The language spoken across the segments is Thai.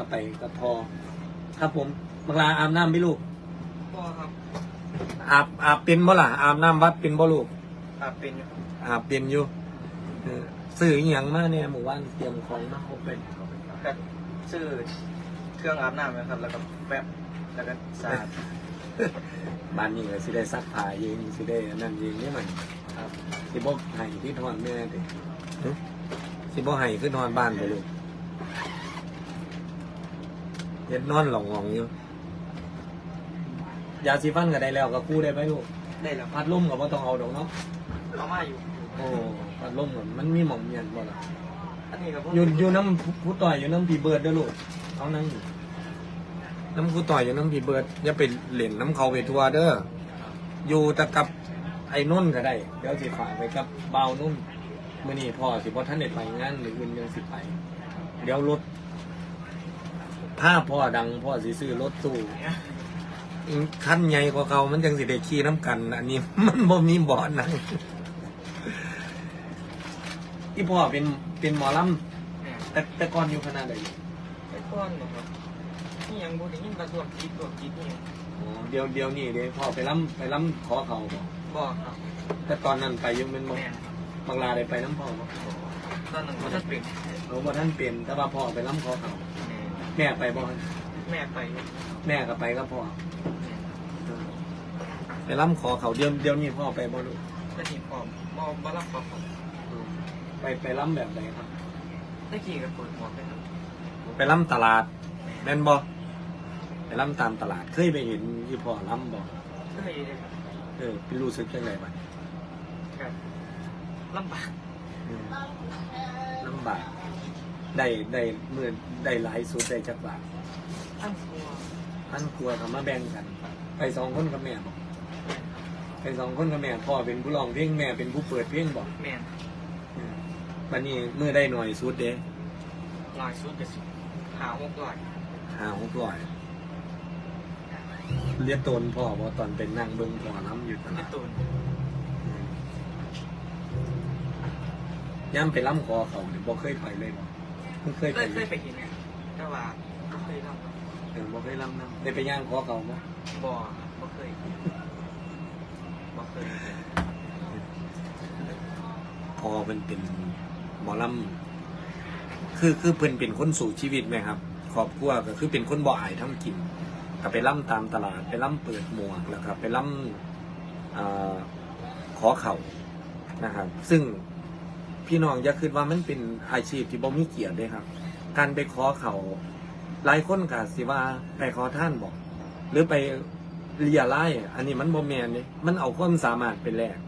ก็ไปกับพอครับผมบังลาอาบน้ำไหมลูกพ่อครับอาบอาบเป็นบ่ล่ะอาบน้ำวัดเป็นบ่ลูกอาเป็นอาบเป็นอยู่เออซื้ออหย่างมาเนี่ยหมู่บ้านเตรียมของมาครบเป็นกับซื้อเครื่องอาบน้ำนะครับ แล้วก็แป๊บแล้วก็สาดบ้านนี้ก็สิได้ซักผ้าเองสิได้อันนั่นเองนี่มันครับสิบ่ให้ที่ทอนแม่เด้หึสิบ่ให้ขึ้นนอนบ้านบ่ลูก เฮ็ดนอนหลงงๆอยู่ยาสีฟันก็ได้แล้วก็กู้ได้ไหมลูกได้แล้วพัดลมก็บ่ต้องเอาดอกเนาะเอามาอยู่ โอ้พัดลมก็มันมีหม่องเมียนบ่ล่ะอันนี้กับอยู่อยู่น้ำผู้ผู้ต่อยอยู่น้ำผีเบิร์ดเด้อลูกเอานั่งอยู่น้ำผู้ต่อยอยู่น้ำผีเบิร์ดอย่าไปเล่นน้ำเขาไปทัวเด้ออยู่แต่กับไอ้นุ่นก็ได้ เดี๋ยวสิฝากไปกับเบาวนุ่นมื่อนี้พ่อสิพ่ท่านได้ไปงานหรืออื่นยังสิไป เดี๋ยวรถ ถ้าพ่อดังพ่อสิซื้อรถตู้ขั้นใหญ่กว่าเขามันจังสิได้ขี่น้ำกัน อันนี้ มันบ่มีเบาะนั่งที่พ่อเป็นเป็นหมอลำแต่แต่ก่อนอยู่คณะใดอยู่ไอ้ก้อนนะครับนี่ยังบูดยินกระตัวคิดตัวคิดนี่อ๋อเดี๋ยวเดี๋ยวนี่เดี๋ยวพ่อไปล้ำไปล้ำขอเขาบ่บอกครับ แต่ตอนนั้นไปยังเป็นบ่แม่นบางลาได้ไปน้ำพ่อบ่ตอนหนึ่งเขาจะเป็นหลวงพ่อท่านเป็นแต่ว่าพ่อไปล้ำขอเขา แม่แม่ไปบ่แม่ไปแม่ก็ไปก็พ่อไปล้ำขอเขาเดี๋ยวเดี๋ยวนี้พ่อไปบ่ลูกตะกี้พร้อมบอบรับพร้อมอืมไปไปล้ำแบบไหนครับตะกี้กับปวดหัวไปครับไปล้ำตลาดแม่นบ่ไปล้ำตามตลาดเคยไปเห็นที่พ่อล้ำบ่ก็เลยได้ครับเออเป็นรู้สึกยังไงบ้างครับลำบากลำบาก ได้ได้เมื่อได้หลายสุดได้จักบาทตั้งตัวท่านกลัวทำมาแบ่งกัน ไปสองคนกับแม่บอกไปสองคนกับแม่พ่อเป็นผู้ร้องเพลงแม่เป็นผู้เปิดเพลงบอกแม่นอืมวันนี้เมื่อได้หน่อยสุดเด้ลอยสุดกับสุดหาหกลอยหาหกร้อยเรียกตนพ่อเพราะตอนเป็นนั่งเบิ้งพ่อน้ำอยู่ตในลาดตูนอืมย่ำไปล้ำคอเขาเนี่ยบ่เคยไปเลยบ่เพิ่งเคยเคไปยเคยไปกินเนี่ยแต่ว่าไม่เคยทำครับเออบ่เคยล้ำน้ำได้ไปย่างคอเขาบ่บ่ไม่เคยบ่เคยพอเป็นเป็นหมอลำคือคือเพิ่นเป็นคนสู่ชีวิตไหมครับครอบครัวก็คือเป็นคนบ่อายทำกินก็ไปล่ำตามตลาดไปล่ำเปิดหมวกแล้วก็ไปล่ำอ่าขอเข่านะครับ ซึ่ง พี่น้องอย่าคิดว่ามันเป็นอาชีพที่บ่มีเกียรติเด้ครับ การไปขอเข่าหลายคนก็สิว่าไปขอท่านบอก หรือไปเลียไล่อันนี้มันบ่แมนเด้มันเอาความสามารถไปแลก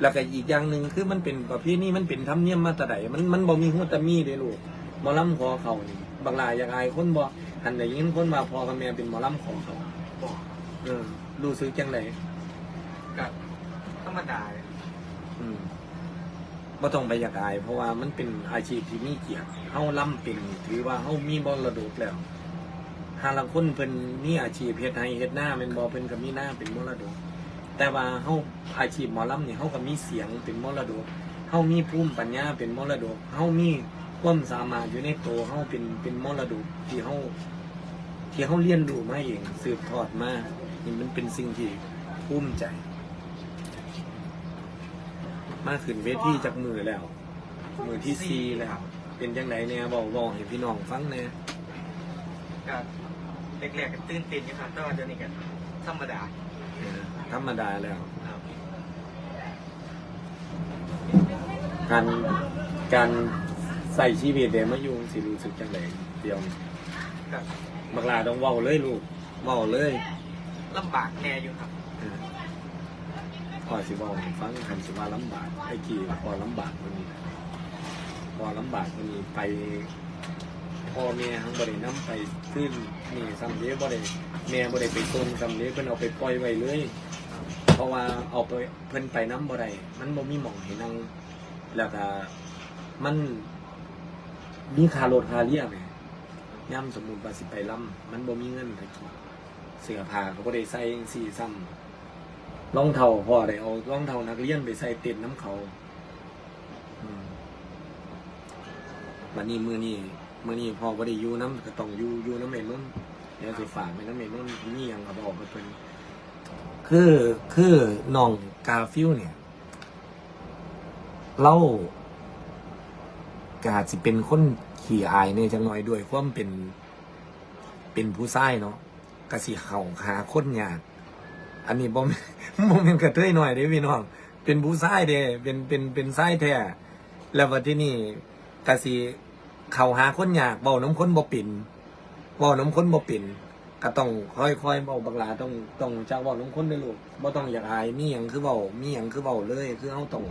แล้วก็อีกอย่างหนึ่งคือมันเป็นประเพณีมันเป็นธรรมเนียมมาแต่ใดมันมันบ่มีหัวตะมีเด้ลูกหมอลำขอเขานี่บางรายอยากอายคนบ่หันได้ยินคนมาพอกับแม่เป็นหมอลำขอเขาบ่เออรู้สึกจังไดกับธรรมดาเลยอืม บ่ต้องไปอยากอาย เพราะว่ามันเป็นอาชีพที่มีเกียรติเฮาล่ำเป็นถือว่าเฮามีมรดกแล้วหาลังคนเพิ่นมีอาชีพเฮ็ดให้เฮ็ดหน้าเป็นบ่เพิ่นก็มีหน้าเป็นมรดก แต่ว่าเฮาอาชีพหมอลำนี่เฮาก็มีเสียงเป็นมรดกเฮามีภูมิปัญญาเป็นมรดกเฮามีความสามารถอยู่ในตัวเฮาเป็นเป็นมรดกที่เฮาที่เฮาเรียนรู้มาเองสืบทอดมานี่มันเป็นสิ่งที่ภูมิใจ มาขึ้นเวทีจากมือแล้ว มือที่ซีแล้ว เป็นจังไดแน่บอกบอกให้พี่น้องฟังแน่กับแรกๆก็ตื่นเต้นอยู่ครับแต่ว่าเดี๋ยวนี้ก็ธรรมดาเออธรรมดาแล้วครับการการใส่ชีวิตเดี๋ยวมาอยู่สิรู้สึกจังไดเดียวกับบักลาต้องเว้าเลยลูกเว้าเลยลำบากแน่อยู่ครับเออ พอสิเว้าให้ฟังคันสิว่าลำบากไอ้กี่พอลำบากคนนี้พอลำบากคนนี้ไปพ่อแม่ทั้งบริน้ำไปขึ้นนี่ซัมเดียบริแม่บริไปต้นซัมเดียเพิ่นเอาไปปล่อยไว้เลย เพราะว่าเอาไปเพิ่นไปน้ำบ่ได้มันบ่มีหม่องให้นั่งแล้วก็มันมีคารถคาเรียแหมย่ำสมมุติว่าสิไปล่ำมันบ่มีเงินไปกินเสื้อผ้าเขาบ่ได้ใส่จังซี่ซ้ำ รองเท้าพ่อได้เอารองเท้านักเรียนไปใส่เต็นน้ำเขาวันนี้มือนี้มือนี้พอบ่ได้อยู่น้ำก็ต้องอยู่อยู่น้ำเมนุ่นเดี๋ยวสิฝากไปน้ำเมนุ่นนี่ยังก็บอกไปเพิ่นคือคือน้องกาฟิลเนี่ยเล่ากาจสิเป็นคนขี่อายเนี่ยจังหน่อยด้วยความเป็นเป็นผู้ชายเนาะกะสิเข่าหาคนยาก อันนี้บ่ม่นบ่แม่นกระเทยหน่อยเด้พี่น้อง เป็นผู้ชายเด้เป็นเป็นเป็นชายแท้แล้วว่าที่นี่กะสิเข้าหาคนยากเว้าน้ำคนบ่เป็นเว้าน้ำคนบ่เป็นก็ต้องค่อยๆเว้าบักหลาต้องต้องจักเว้าน้ำคนเด้ลูกบ่ต้องอยากอายมีหยังคือเว้ามีหยังคือเว้าเลย คือเฮาต้อง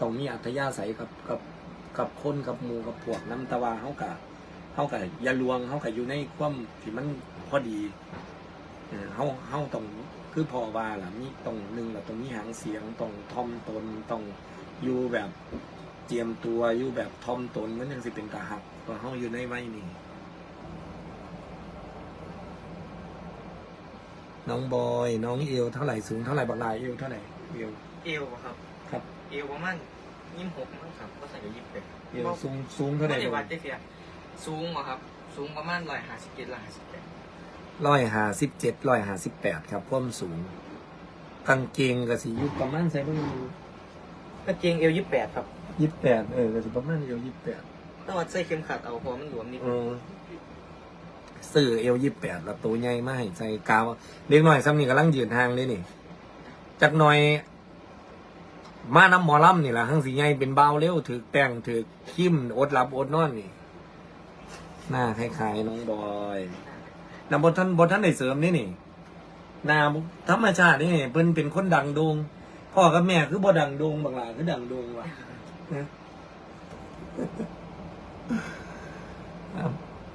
ต้องมีอัธยาศัยกับกับกับคนกับหมู่กับพวกนำแตะวาเฮาก็เฮาก็อย่าลวงเฮาก็อยู่ในความที่มันพอดีเออเฮาเฮาต้อง คือพอว่าล่ะมีต้องหนึงล่ะต้องมีหางเสียงต้องทอมตนต้องอยู่แบบเจียมตัวอยู่แบบทอมตนมันยังสิเป็นตาหักเพราะเฮาอยู่ในวัยนี้น้องบอย น้องเอวเท่าไหร่สูงเท่าไหร่บักลายเอวเท่าไหร่เอวเอวอะครับครับ เอวประมาณยี่สิบหกมั้งครับก็ใส่อยู่ยี่สิบแปดเอวสูงสูงเท่าไหร่ไม่ได้วัดได้เพียสูงอะครับ สูงประมาณร้อยห้าสิบเจ็ดร้อยห้าสิบแปด ร้อยห้าสิบเจ็ดร้อยห้าสิบแปดครับความสูงกางเกงก็สิอยู่ประมาณใส่เบิ่งกางเกงเอวยี่สิบแปดครับยี่สิบแปดเออก็สิประมาณเอวยี่สิบแปดต้องวัดใส่เข็มขัดเอาเพราะมันหลวมนิดเออซื้อเอวยี่สิบแปดแล้วตัวใหญ่มาให้ใส่กาวเล็กหน่อยซ้ำนี่กำลังยืนทางเลยนี่จักหน่อย มาน้ำหมอลำนี่แหละทั้งสีใหญ่เป็นเบาเร็วถือแป้งถือคิมอดหลับอดนอนนี่ หน้าคล้ายๆน้องบอย น้ำบนท่านบนท่านได้เสริมนี่นี่น้าธรรมชาตินี่เพิ่นเป็นคนดังโดงพ่อกับแม่คือบ่ดังโดงบางหลาคือดังโดงว่ะ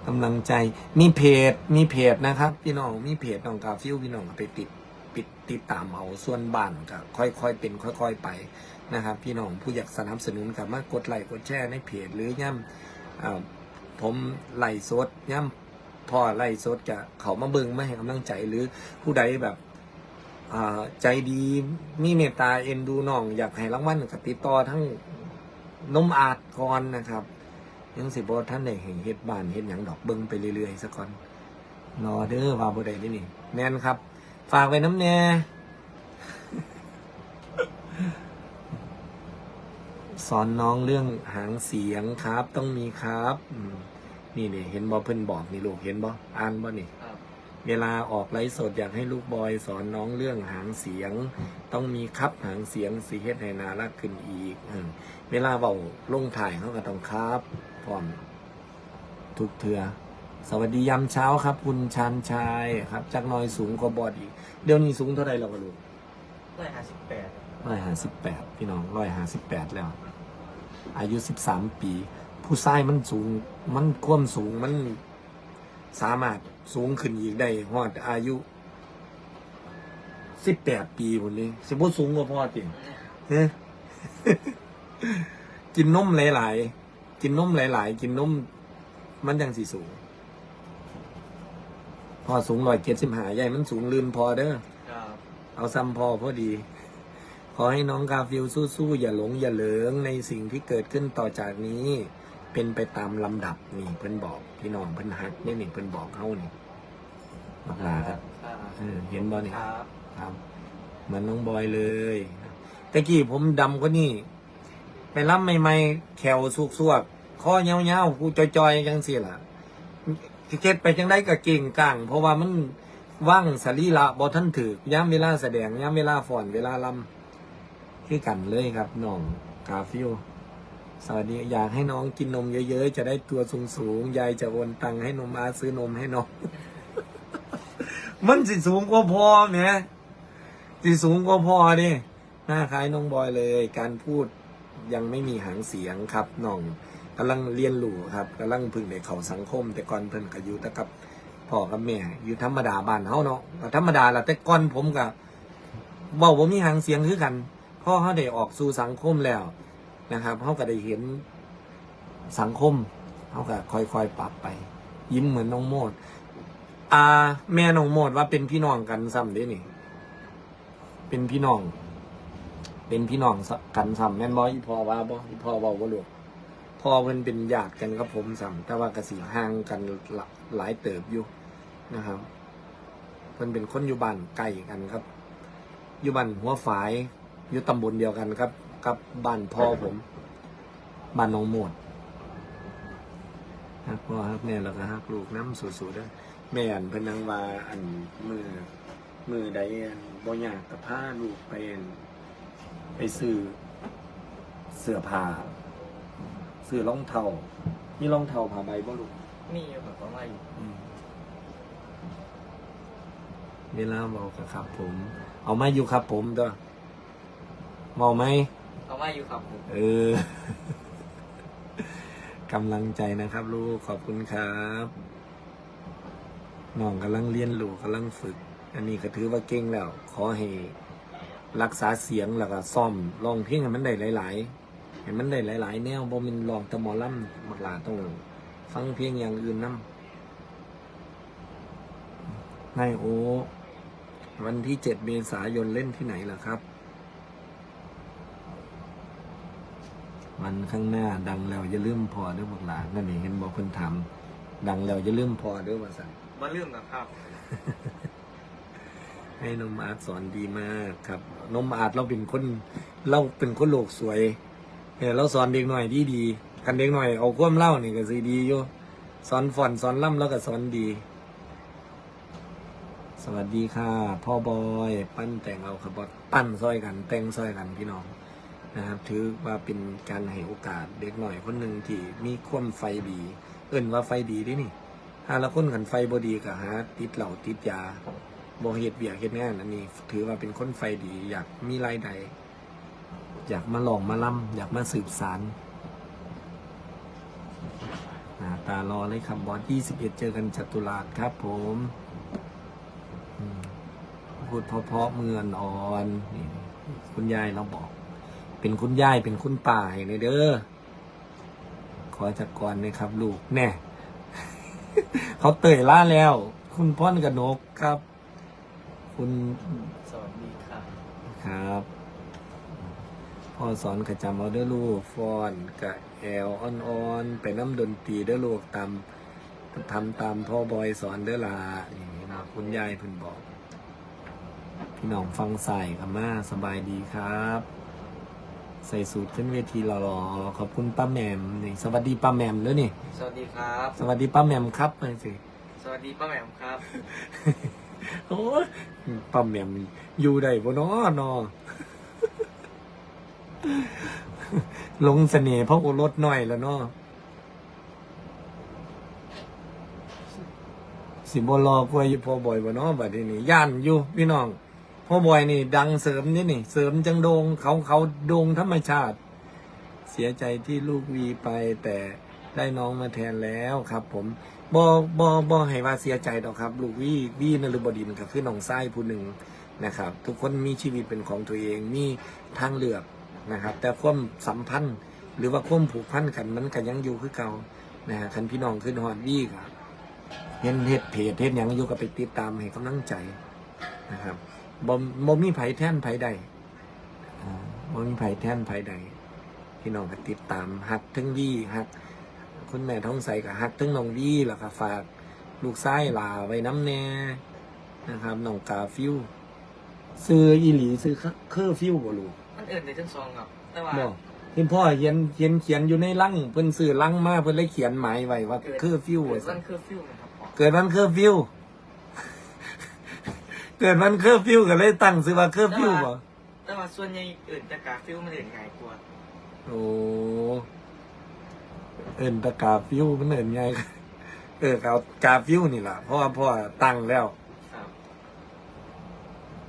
กำลังใจ มีเพจ มีเพจนะครับ พี่น้องมีเพจน้องกาฟิวพี่น้องไปติดปิดติดตามเอาส่วนบ้านก็ค่อยๆเป็นค่อย ๆไปนะครับ พี่น้องผู้อยากสนับสนุนกับมากดไลค์กดแชร์ในเพจหรือย่ำผมไล่สดย่ำ พ่อไล่สดจะเขามาเบิงไมาให้กำลังใจหรือผู้ใดแบบใจดีมีเมตตาเอ็นดูน้อง อยากให้รางวัลกับติดต่อทั้งนมอาดก่อนนะครับ ยังสิบ่ท่านได้เห็นเฮ็ดบ้านเฮ็ดหยังดอกเบิ่งไปเรื่อยๆซะก่อนรอเด้อว่าบ่ได้เด้นี่แม่นครับ ฝากไว้น้ำแน่สอนน้องเรื่องหางเสียงครับต้องมีครับอื นี่นี่เห็นบ่เพิ่นบอกนี่ลูกเห็นบ่อ่านบ่นี่ครับเวลาออกไลฟ์สดอยากให้ลูกบอยสอนน้องเรื่องหางเสียง ต้องมีครับหางเสียงสีเฮ็ดให้นารักขึ้นอีกอืมเวลาเบาลงถ่ายเขาก็ต้องครับพร้อมทุกเถือสวัสดียามเช้าครับ คุณชันชัยครับจักหน้อยสูงกว่าบอดอีก เดี๋ยวนี้สูงเท่าไรแล้ววะลูกร้อยห้าสิบแปดร้อยห้าสิบแปดพี่น้องร้อยห้าสิบแปดแล้ว อายุสิบสามปี ผู้ชายมันสูง มันความสูงมันสามารถสูงขึ้นอีกได้ฮอดอายุสิบแปดปีหมดเลยสิบ่สูงกว่าพ่อติเฮ้กินนมหลาย ๆ กินนมหลาย ๆ กินนมมันยังสิสูง พอสูงร้อยเจ็ดสิบห้าใหญ่มันสูงลืมพอเด้อครับเอาซ้ำพอพอดี ขอให้น้องกาฟิลสู้ ๆ อย่าหลงอย่าเหลิงในสิ่งที่เกิดขึ้นต่อจากนี้ เป็นไปตามลำดับนี่เพิ่นบอกพี่น้องเพิ่นฮักนี่นี่เพิ่นบอกเขานี่บักหลาครับครับเออเห็นบ่นี่ครับครับเหมือนน้องบอยเลยตะกี้ผมดำกว่านี่ ไปรับใหม่ๆแขวสุกสวกๆข้อเงาๆกูจอยๆจังสิล่ะเก็ดไปจังได้ก็เก่งกลาง เพราะว่ามันว่างสรีระบอท่านถือกย้ำเวลาแสดงย้ำเวลาฝอนเวลาลำคือกันเลยครับน้องกาฟิว สวัสดีอยากให้น้องกินนมเยอะๆ จะได้ตัวสูงๆ ยายจะโอนตังค์ให้นมอาซื้อนมให้น้อง มันสิสูงกว่าพ่อแหมสิสูงกว่าพ่อดิหน้าคล้ายน้องบอยเลย การพูดยังไม่มีหางเสียงครับน้องกำลังเรียนรู้ครับกำลังพึ่งในเขาสังคม แต่ก่อนเพิ่นก็อยู่แต่กับพ่อกับแม่อยู่ธรรมดาบ้านเฮาเนาะก็ธรรมดาละแต่ก่อนผมก็เว้าบ่มีหางเสียงคือกันพ่อเฮาได้ออกสู่สังคมแล้ว นะครับเฮาก็ได้เห็นสังคมเฮาก็ค่อยๆปรับไป ยิ้มเหมือนน้องโมดอ่า แม่น้องโมดว่าเป็นพี่น้องกันซ้ำเด้นี่ เป็นพี่น้อง เป็นพี่น้องกันซ้ำแม่นบอีพ่อว่าบ่อีพ่อเว้าบ่ลูกพอมันเป็นญาติกันกับผมสัมแต่ว่ากระสิห่างกันหลาหลายเติบอยู่นะครับเพิ่นเป็นคนอยู่บ้านใกล้กันครับ อยู่บ้านหัวฝาย อยู่ตำบลเดียวกันครับ กับบ้านพ่อผมบ้านหน้องโมดฮักพ่อฮักแม่แล้วก็ฮักลูกน้ำสู้ๆเด้อแม่อันเพิ่นนังว่าอันมือมือใดอันบ่อยากกับผ้าลูกไปอันไปซื้อเสื้อผ้าซื้อรองเท้ามีรองเท้าผ้าใบบ่ลูกมีอยู่แบบว่าอยู่เวลาบอกกับครับผม เอามาอยู่ครับผมตัวเมาไหม เอามาอยู่ครับผมเออกำลังใจนะครับ ลูกขอบคุณครับน้องกำลังเรียนรู้กำลังฝึก อันนี้ก็ถือว่าเก่งแล้ว ขอให้รักษาเสียงแล้วก็ซ่อมลองเพลงให้มันได้หลาย ๆ ให้มันได้หลาย ๆ แนวบ่มันลองแตะมอลำมักลาต้องฟังเพลงอย่างอื่นนํนายโอวันที่เจ็ดเมษายนเล่นที่ไหนล่ะครับ วันข้างหน้า ดังแล้วอย่าลืมพอเด้วยบอกหลานนั่นเองเห็นบอกคนทำดังแล้วอย่าลืมพอเด้วยว่าสั่นมาเรื่องนะครับ ให้นมอาร์ตสอนดีมากครับนมอาร์ตเราเป็นคนเราเป็นคนโลกสวยเนี่ยเราสอนเด็กหน่อยดีดีๆกันเด็กหน่อยเอาความเล่านี่ก็สีดีอยู่สอนฝอนสอนล่ำแล้วก็สอนดี สวัสดีค่ะ พ่อบอย ปั้นแต่งเอาครับบอสปั้นซอยกัน แต่งซอยกันพี่น้อง นะครับถือว่าเป็นการให้โอกาสเด็กหน่อยคนหนึ่งที่มีความไฟดี เอิ่นว่าไฟดีดินี่ถ้าละคนกันไฟบดีก็หาติดเหล่าติดยาบ่เหตุเบียกเหตุงานอันนี้ ถือว่าเป็นคนไฟดี อยากมีรายได้อยากมาหลองมาล่ำอยากมาสืบสารน้าตารอเลยครับบอส21เอ็ดเจอกันจัตุราชครับผมอืมพูดเพราะๆเมือนอ่อน นี่คุณยายเราบอก เป็นคุณยายเป็นคุณป่าให้ในเด้อขอจากก่อนนะครับ ลูกแน่เขาเตยล่าแล้ว คุณพ่อนกับนกครับ คุณสวัสดีค่ะครับพ่อสอนกระจำเอาเด้อลูกฟอนกับแอลอ่อนๆไปน้ำดนตรีเด้อลูกตามทำตามพ่อบอยสอนเด้อลานี่นะคุณยายเพิ่นบอก พี่น้องฟังใส่กับมาสบายดีครับ ใส่สูตรขึ้นเวทีรอๆขอบคุณป้าแหมมนี่สวัสดีป้าแหมมด้วยนี่ สวัสดีครับ สวัสดีป้าแหมมครับไปสิสวัสดีป้าแหม่มครับ โอ้ยป้าแหมมอยู่ได้บ่นอนอลงเสน่ห์พระโอรสหน่อยแล้วเนาะสิบรอกล้วยพ่อบอยบ่เนาะบัดนี้ย่านอยู่พี่น้อง พ่อบอยนี่ดังเสริมนี่นี่ เสริมจังโดงเขาเขาโดงธรรมชาติ เสียใจที่ลูกวีไปแต่ได้น้องมาแทนแล้วครับ ผมบ่บ่บ่ให้ว่าเสียใจดอกครับ ลูกวีวีนฤบดินก็คือน้องไส้ผู้หนึ่งนะครับ ทุกคนมีชีวิตเป็นของตัวเองมีทางเลือกนะครับ แต่ความสัมพันธ์หรือว่าความผูกพันกันมันก็ยังอยู่คือเก่านะฮะคันพี่น้องขึ้นฮอดวีก็เห็นเฮ็ดเพจเฮ็ดยังอยู่ก็ไปติดตามให้กำลังใจนะครับ บ่บ่มีไผแท่นไผใดอ่าบ่มีไผแท่นไผใดพี่น้องก็ติดตามฮักทั้งวี่ฮักคุณแม่ท้องใสกับฮักทั้งน้องวี่แล้วก็ฝากลูกไส้ลาไว้น้ำแน่นะครับน้องกาฟิวซื้ออีหลีซื้อเคอร์ฟิวบ่ลูกมันเอื่นในทั้งสองครับแต่ว่าบอกที่พ่อเขียนเขียนเขียนอยู่ในลังเพิ่นซื้อลังมาเพิ่นเลยเขียนหมายไว้ว่าเคอร์ฟิวเกิว่าดซั่วันนเคอร์ฟิวนะครับพ่อเกิดวันเคอร์ฟิว เกิดวันเคอร์ฟิวก็เลยตั้งซื้อว่าเคอร์ฟิวบ่แต่ว่าส่วนใหญ่เอื่นแต่กาฟิวมันเอื่นง่ายกว่าโอ้เอินตะกาฟิวมันเอินไงเออเอากาฟิวนี่ล่ะเพราะว่าพ่อตั้งแล้วครับ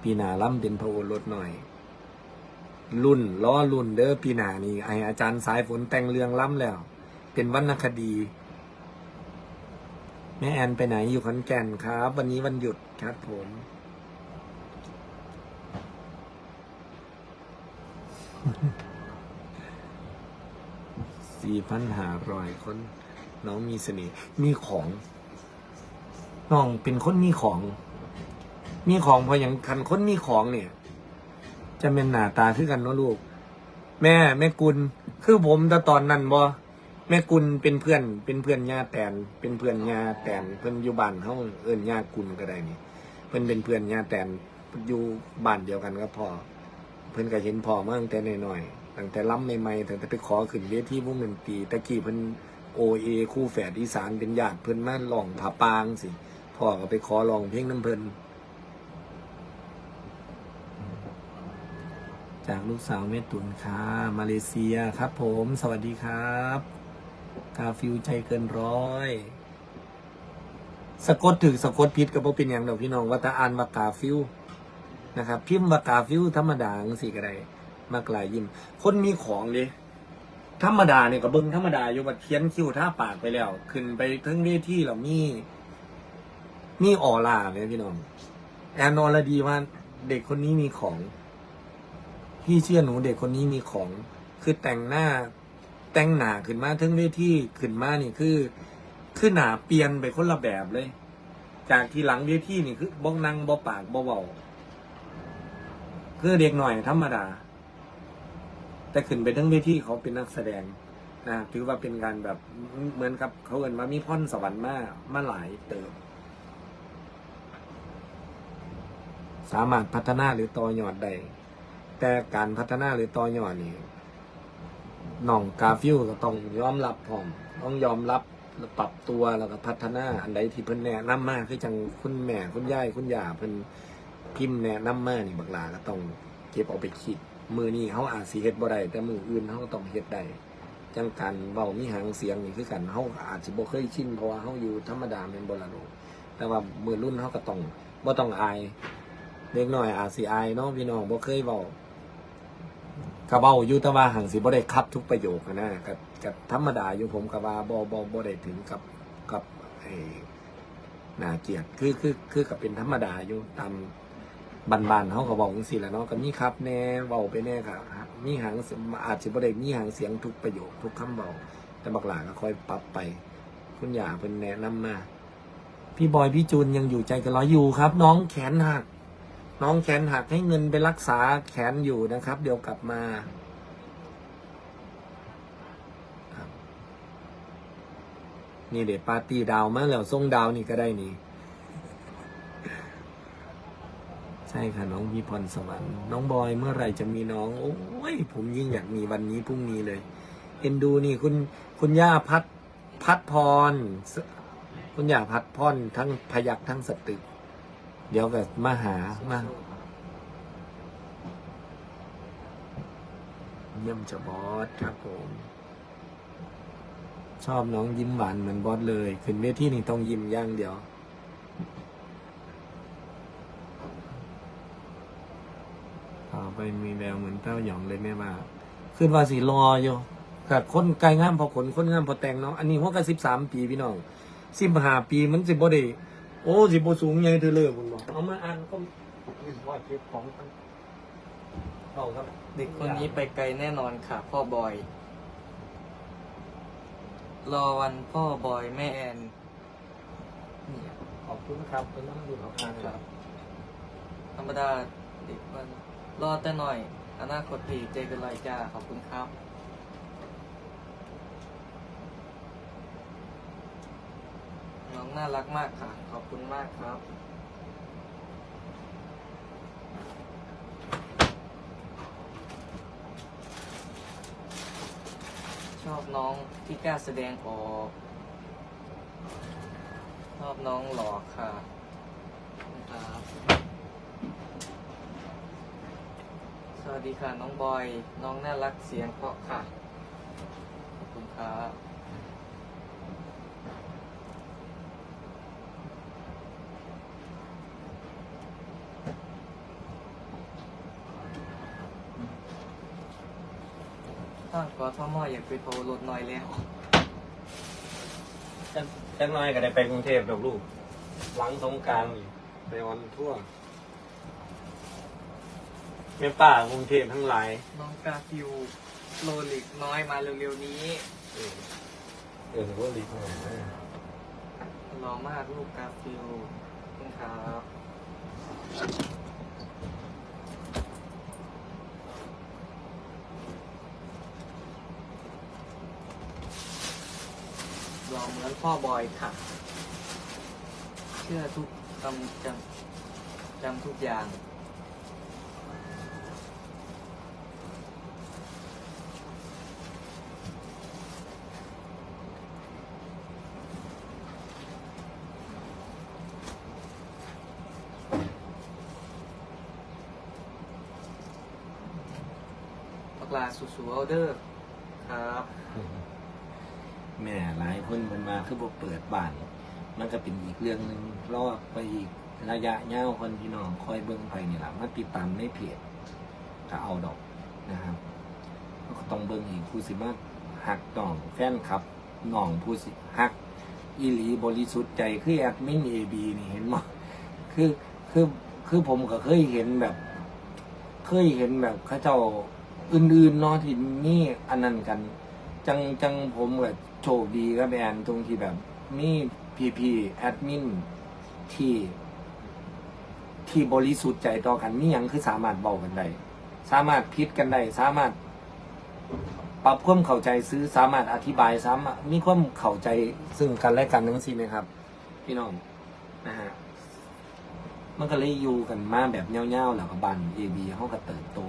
ปีหนาล่ำเป็นพระโอรสหน่อย รุ่นล้อรุ่นเด้อปีหนานี่ไออาจารย์สายฝนแต่งเรื่องล่ำแล้ว เป็นวรรณคดีแม่แอนไปไหนอยู่ขอนแก่นครับ วันนี้วันหยุดครับผม สี่พันหาร้อยคน น้องมีเสน่ห์มีของ น้องเป็นคนมีของ มีของพออย่างคันคนมีของเนี่ย จะเป็นหน้าตาคือกันเนาะลูก แม่แม่กุลคือผมแต่ตอนนั้นบ่แม่กุลเป็นเพื่อน เป็นเพื่อนญาแตน เป็นเพื่อนญาแตนเพิ่อนอยู่บ้านเฮาเอิ้นญากุลก็ได้นี่เพิ่นเป็นเพื่อนญาแตนอยู่บ้านเดียวกันกับพ่อ เพิ่นก็เห็นพ่อมาตั้งแต่น้อยๆตั้งแต่ล้ำใหม่ๆตั้งแต่ไปขอขึ้นเวทีวงดนตรีตะกี้เพิ่นโอเอคู่แฝดอีสานเป็นญาติเพิ่นมาร้องผาปางสิพ่อก็ไปขอร้องเพลงน้ำเพิ่นจากลูกสาวแม่ตุนค่ะมาเลเซียครับผม สวัสดีครับ กาฟิวใจเกินร้อย สะกดถึงสะกดผิดก็บ่เป็นอย่างดอกพี่น้องว่าต่อ่านว่ากาฟิว นะครับ พิมพ์ว่ากาฟิวธรรมดาังสี่ก็ได้มากลายยิ้ม คนมีของเลยธรรมดาเนี่ยก็เบิ่งธรรมดาอยู่บัดเขียนคิ้วท่าปากไปแล้ว ขึ้นไปทั้งเวทีแล้วมีมีออร่าเลยพี่น้องแอนนอรดีว่าเด็กคนนี้มีของ พี่เชื่อหนูเด็กคนนี้มีของ คือแต่งหน้าแต่งหนาขึ้นมาทั้งเวทีขึ้นมานี่คือคือหนาเปลี่ยนไปคนละแบบเลย จากที่หลังเวทีนี่คือบ้องนั่งบ่ปากบ่เบา คือเด็กหน่อยธรรมดา แต่ขึ้นไปทั้งเวทีเขาเป็นนักแสดงนะถือว่าเป็นการแบบเหมือนกับเขาเอินว่ามีพ่อนสวรรค์มามาหลายเติบสามารถพัฒนาหรือต่อยอดได้แต่การพัฒนาหรือต่อยอดนี่น้องกาฟิวก็ต้องยอมรับพร้อมต้องยอมรับปรับตัวแล้วก็พัฒนาอันใดที่เพิ่นแนะนำมาคือจังคุณแม่คุณยายคุณย่าเพิ่น พิมพ์แนะนำมานี่บักหลาก็ต้องเก็บเอาไปคิด มือนี้เขาอาจสิเฮ็ดบ่ได้แต่มืออื่นเขาต้องเฮ็ดได้จังการเว้ามีหางเสียงนี่คือกันเขาอาจสิบ่เคยชินเพราะว่าเขาอยู่ธรรมดาแม่นบ่ล่ะลูกแต่ว่ามือรุ่นเขาก็ต้องบ่ต้องอายเด็กน้อยอาจสิอายเนาะพี่น้องบ่เคยเว้ากะเว้าอยู่แต่ว่าหังสิบ่ได้คัดทุกประโยคนะก็ก็ธรรมดาอยู่ผมก็ว่าบ่บ่บ่ได้ถึงกับกับไอ้นาเกียดคือคือคือก็เป็นธรรมดาอยู่ตาม บานๆเฮาก็เว้าจังซี่แหละเนาะก็มีครับแน่เว้าไปแน่ก็มีหางอาจสิบ่ได้มีหางเสียงทุกประโยคทุกคำเว้าแต่บักหลาก็ค่อยปรับไป คุณอย่าเพิ่นแนะนำมา พี่บอยพี่จูนยังอยู่ใจกันร้อยอยู่ครับ น้องแขนหัก น้องแขนหักให้เงินไปรักษาแขนอยู่นะครับ เดี๋ยวกลับมาบนี่เดี๋ยวปาร์ตี้ดาวมาแล้วส่งดาวนี่ก็ได้นี่ ใช่ค่ะน้องมีพรสวรรค์น้องบอยเมื่อไหร่จะมีน้อง โอ้ยผมยิ่งอยากมีวันนี้พรุ่งนี้เลยเอ็นดูนี่คุณคุณย่าพัดพัดพร คุณย่าพัดพรทั้งพยักทั้งสตึก เดี๋ยวก็มาหามาเยี่ยมจะบอสครับผม ชอบน้องยิ้มหวานเหมือนบอสเลย ขึ้นเวทีนี่ต้องยิ้มอย่างเดียว ต่อ ไปมีแววเหมือนเต้าหยองเลยแม่ว่าขึ้นว่าสีรออยู่กับคนไกลงามพอขนคนงามพอแต่งเนาะอันนี้หัวกันสิบสามปีพี่น้องสิบห้าปีมันสิบ่ได้โอ้สิบ่สูงใหญ่เธอเลยคุณบอกเอามาอ่านก็ว่าเก็บของกันเอาครับเด็กคนนี้ไปไกลแน่นอนค่ะ พ่อบอย รอวันพ่อบอยแม่แอนนี่ขอบคุณครับเป็นน้ำดื่มเอาทานครับ ธรรมดาเด็กมัน รอแต่หน่อย อนาคตดีเจกันไรจ้า ขอบคุณครับ น้องน่ารักมากค่ะ ขอบคุณมากครับ ชอบน้องที่กล้าแสดงออก ชอบน้องหล่อค่ะขอบคุณครับ ส วัสดีค่ะน้องบอย น้องน่ารักเสียงเพราะค่ะ ขอบคุณครับทางกทมอยากไปโทรรถน่อยแล้วจังจังน้อยก็ได้ไปกรุงเทพดอกลูก หลังสงกรารไปออนทั่ว ร์แม่ป้ากรุงเทพทั้งหลายน้องกาฟิวโรลิกน้อยมาเร็วๆนี้เออเออว่าลิกมารอมากลูกกาฟิวขอบคุณครับขพ่อบอยค่ะ เชื่อทุกจำจำจำทุกอย่าง สูสูออเดอร์ครับแม่หลายคนมันมาคือบ่เปิดบ้าน มันก็เป็นอีกเรื่องหนึ่งรอไปอีกระยะยาวคนพี่น้องคอยเบิ่งไปนี่แหละมาติดตามในเพจก็เอาดอกนะครับก็ต้องเบิ่งอีกผู้สิมาหักน้องแฟนคลับน้องผู้สิหักอีหลีบริสุทธิ์ใจคือแอดมินเอบีนี่เห็นมั้คือคือคือผมก็เคยเห็นแบบ เคยเห็นแบบเข้าเจ้า อื่นๆเนาะที่นี่อันนั้นกัน จังจังผมแบบโชคดีกับแอนตรงที่แบบมีพีพีแอดมินที่ที่บริสุทธิ์ใจต่อกันมีหยังคือสามารถเบากันได้สามารถพิดกันได้สามารถ ปรับความเข้าใจซื้อสามารถอธิบายสามารถมีความเข้าใจซึ่งกันและกันทั้งสิ้นนะครับ พี่น้องนะฮะมันก็เลยอยู่กันมาแบบเงี้ยวๆแล้วก็บันเอบีเขาก็เติบโต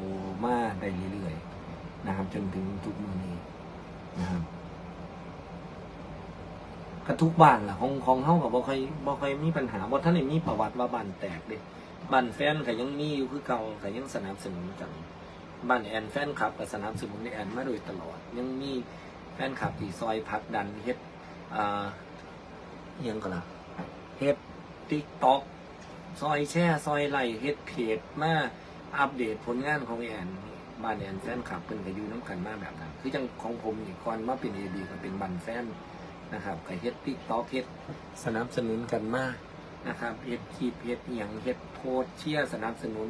มาได้เรื่อย นะครับ จนถึงทุกมือนี้นะครับก็ทุกบ้านล่ะของของเฮากับบ่ค่อยบ่ค่อยมีปัญหาบ่ท่านได้มีประวัติว่าบ้านแตกเด้บ้านแฟนก็ยังมีอยู่คือเก่าก็ยังสนับสนุนกันบ้านแอนแฟนคลับก็สนับสนุนในแอนมาโดยตลอด ยังมีแฟนคลับที่ซอยพักดันเฮ็ดอ่ายังก็ล่ะเฮ็ดติ๊กต็อกซอยแช่ซอยไลค์เฮ็ดเพจมาอัปเดตผลงานของแอน บ้านแอนแฟนคลับเพิ่นก็อยู่น้ำกันมาแบบนั้นคือจังของผมนี่ก่อนมาเป็นเอบีก็เป็นบันแฟนนะครับก็เฮ็ดติ๊กต็อกเฮ็ดสนับสนุนกันมากนะครับเฮ็ดคลิปเฮ็ดเอิหยังเฮ็ดโพสเชียร์สนับสนุน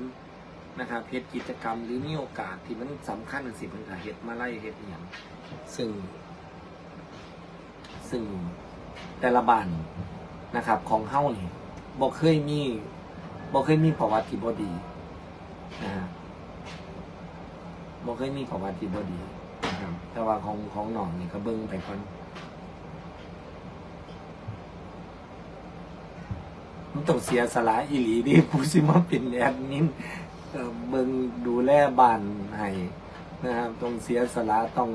นะครับเฮ็ดกิจกรรมหรือมีโอกาสที่มันสำคัญสิมันก็เฮ็ดมาไล่เฮ็ดอหย่างซึ่ง ซึ่งแต่ละบ้านนะครับ ของเฮานี่บ่เคยมีบ่เคยมีประวัติที่บ่ดีนะฮะ บ่เคยมีประวัติที่บ่ดีนะครับแต่ว่าของของน้องนี่ก็เบิ่งไปก่อนมันต้องเสียสละอีหลีดิผู้สิมาเป็นแอดมินเอ่อเบิ่งดูแลบ้านให้นะครับต้องเสียสละต้อง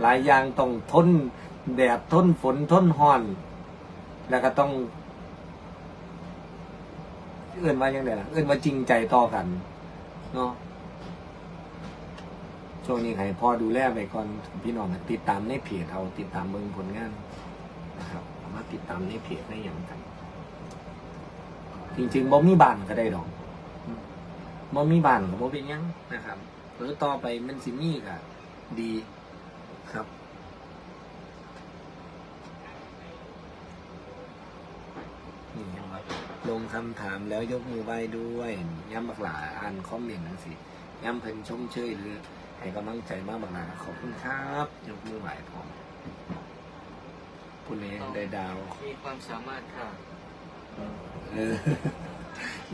หลายอย่างต้องทนแดดทนฝนทนห้อน แล้วก็ต้อง เอื่นว่ายังไงล่ะ เอื่นว่าจริงใจต่อกัน เนาะ ช่วงนี้ให้พ่อดูแลไปก่อนพี่น้องติดตามในเพจเอาติดตามเบิ่งผลงานนะครับเอามาติดตามในเพจได้อย่างกัน จริงๆบ่มีบ้านก็ได้ดอกบ่มีบ้านก็บ่เป็นยังนะครับหรือต่อไปมันสิมีก็ดีครับนี่ครับลงคำถามแล้วยกมือไหว้ด้วย ย้ำบักหลาอ่านคอมเมนต์นั่นสิ ย้ำเพิ่นชมเชยหรือ ให้กำลังใจมากบักหลาขอบคุณครับยกมือไหว้พร้อมผู้นี้ได้ดาวมีความสามารถค่ะเออ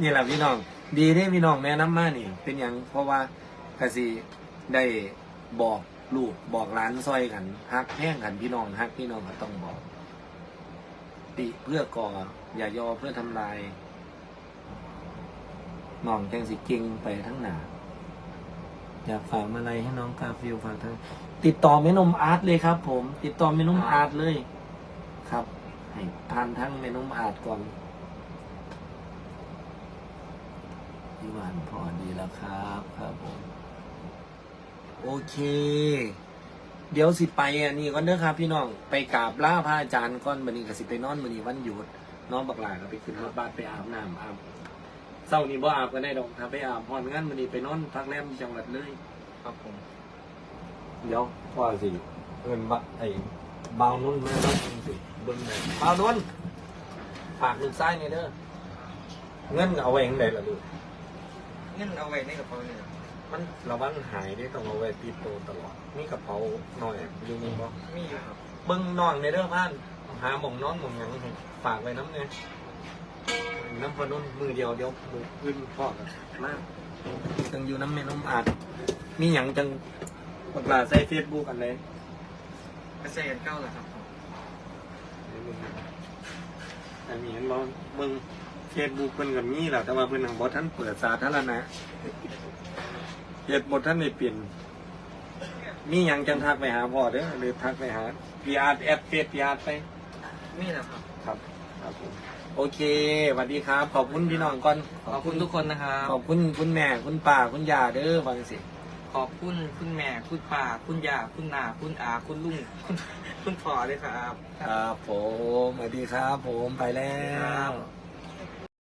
นี่แหละพี่น้อง ดีที่พี่น้องแนะนำมานี่ เป็นอย่างเพราะว่ากสิได้บอกลูกบอกหลานซอยกันฮักแห้งกันพี่น้องฮักพี่น้องก็ต้องบอก ติเพื่อก่อ อย่ายอเพื่อทำลายน้องแจงสิเก่งไปทั้งหนา อยากฝากอะไรให้น้องกาฟิลฝากทั้งติดต่อแม่นมอาร์ตเลยครับ ผม ติดต่อแม่นมอาร์ตเลย ครับ ให้ผ่านทั้งแม่นมอาร์ตก่อนพี่วานพอดีแล้วครับ ครับผม โอเค เดี๋ยวสิไปอันนี้ก่อนเด้อครับ พี่น้องไปกราบลาพระอาจารย์ก่อนบันนี้ก็สิไปนอนบันนี้วันหยุดน้องบักหลาก็ไปขึ้นรถบัสไปอาบน้ำอาบ เศร้านี้บ่อาบก็ได้ดอกถ้าไปอาบพอนงั้นบันนี้ไปนอนพักแรมจังหวัดเลย ครับผมเดี๋ยวพ่อสิเอินบะไอ้บ่าวนุ่นมาแล้วสิเบิ่งหน่อยบ่าวนุ่นฝากลูกซ้ายนี่เด้อเงินเอาไว้ยังไงล่ะลูกเงินเอาไว้ในกระเป๋าเนี่ยมันระวังหายได้ต้องเอาไว้ติดตัวตลอดมีกระเป๋าหน่อยอยู่นี่บ่มีอยู่ครับเบิ่งนอนในเด้อพันหาหม่องนอนหม่องหยังให้ฝากไว้น้ำเนี่ย น้ำพอนุ่นมือเดียวเดียวมือขึ้นพ่อกันมากจังอยู่น้ำแม่น้ำอาดมีหยังจังปลาใส่เฟซบุ๊กกันเลยกระเซ็นเก้าเหรอครับผมมอันนี้เห็นบ่เบิ่งเฟซบุ๊กเพิ่นก็มีแหละแต่ว่าเพิ่นทางบ่ทันเปิดสาธารณะเฮ็ดบ่ทันได้เปลี่ยนมีหยังจังทักไปหาพ่อเด้อหรือทักไปหาพีอาร์แอดเฟซพีอาร์ไปนี่นะครับ ครับครับผม โอเคสวัสดีครับ ขอบคุณพี่น้องก่อนขอบคุณทุกคนนะครับ ขอบคุณคุณแม่คุณป้าคุณยาเด้อฟังสิขอบคุณคุณแม่คุณป้าคุณย่าคุณนาคุณอาคุณลุงคุณคุณพ่อด้วยครับ ครับผมสวัสดีครับ ผมไปแล้ว